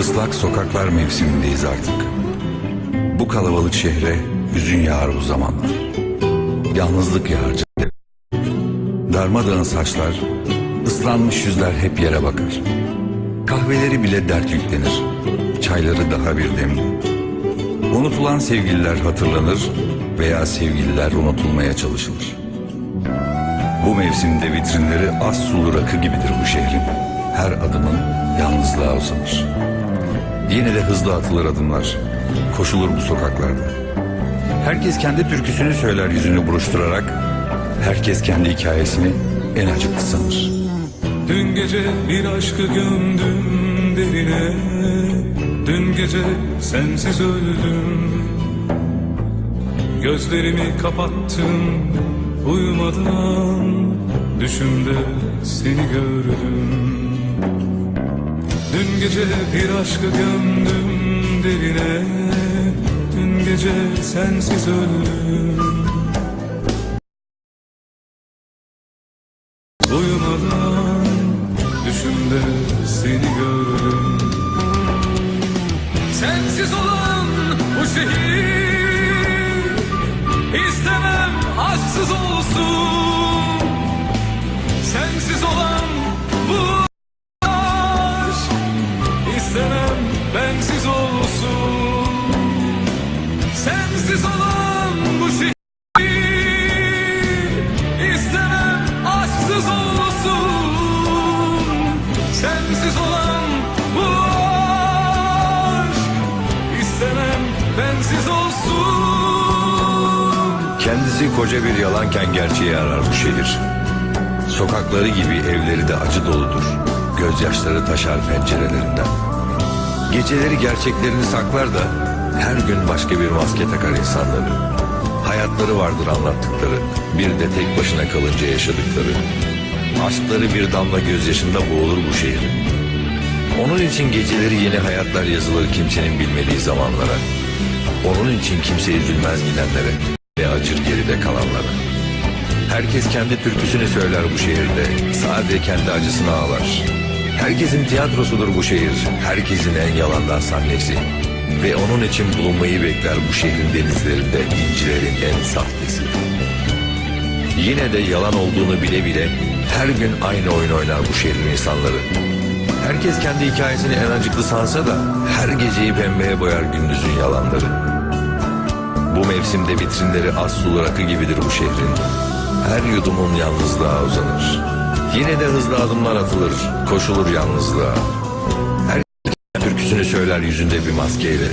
Islak sokaklar mevsimindeyiz artık. Bu kalabalık şehre hüzün yağar bu zamanlar. Yalnızlık yağar cadde. Darmadağın saçlar, ıslanmış yüzler hep yere bakar. Kahveleri bile dert yüklenir. Çayları daha bir demli. Unutulan sevgililer hatırlanır veya sevgililer unutulmaya çalışılır. Bu mevsimde vitrinleri az sulu rakı gibidir bu şehrin. Her adımın yalnızlığa uzanır. Yine de hızlı atılır adımlar. Koşulur bu sokaklarda. Herkes kendi türküsünü söyler yüzünü buruşturarak. Herkes kendi hikayesini en acıklı sanır. Dün gece bir aşkı gömdüm derine Dün gece sensiz öldüm Gözlerimi kapattım uyumadan Düşümde seni gördüm gece bir aşkı gömdüm derine. Dün gece sensiz öldüm. Uyumadan düşümde seni gördüm. Sensiz olan bu şehir Kendisi koca bir yalanken gerçeği arar bu şehir. Sokakları gibi evleri de acı doludur. Gözyaşları taşar pencerelerinden. Geceleri gerçeklerini saklar da her gün başka bir maske takar insanları. Hayatları vardır anlattıkları, bir de tek başına kalınca yaşadıkları. Aşkları bir damla gözyaşında boğulur bu şehrin. Onun için geceleri yeni hayatlar yazılır kimsenin bilmediği zamanlara. Onun için kimse üzülmez gidenlere ve acır geride kalanlara. Herkes kendi türküsünü söyler bu şehirde. Sadece kendi acısını ağlar. Herkesin tiyatrosudur bu şehir. Herkesin en yalandan sahnesi. Ve onun için bulunmayı bekler bu şehrin denizlerinde incilerin en sahtesi. Yine de yalan olduğunu bile bile her gün aynı oyun oynar bu şehrin insanları. Herkes kendi hikayesini en acıklı sansa da her geceyi pembeye boyar gündüzün yalanları. Bu mevsimde vitrinleri az sulu rakı gibidir bu şehrin. Her yudumun yalnızlığa uzanır. Yine de hızlı adımlar atılır, koşulur yalnızlığa. Her türküsünü söyler yüzünde bir maskeyle.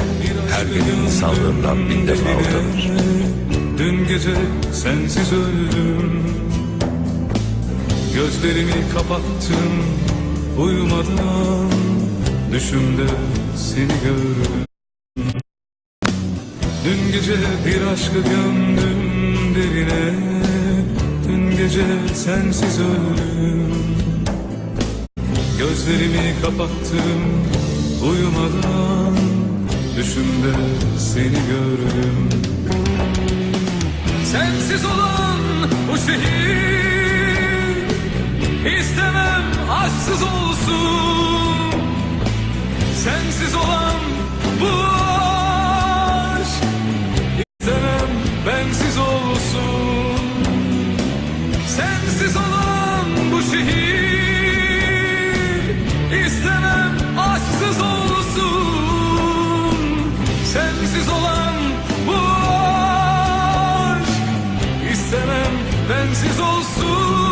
Her gün insanlığından bin defa utanır. Dün gece sensiz öldüm Gözlerimi kapattım uyumadan Düşümde seni gördüm Dün gece bir aşkı gömdüm derine. Dün gece sensiz öldüm. Gözlerimi kapattım uyumadan. Düşümde seni gördüm. Sensiz olan bu şehir. İstemem aşksız olsun. Sensiz olan bu bensiz olsun.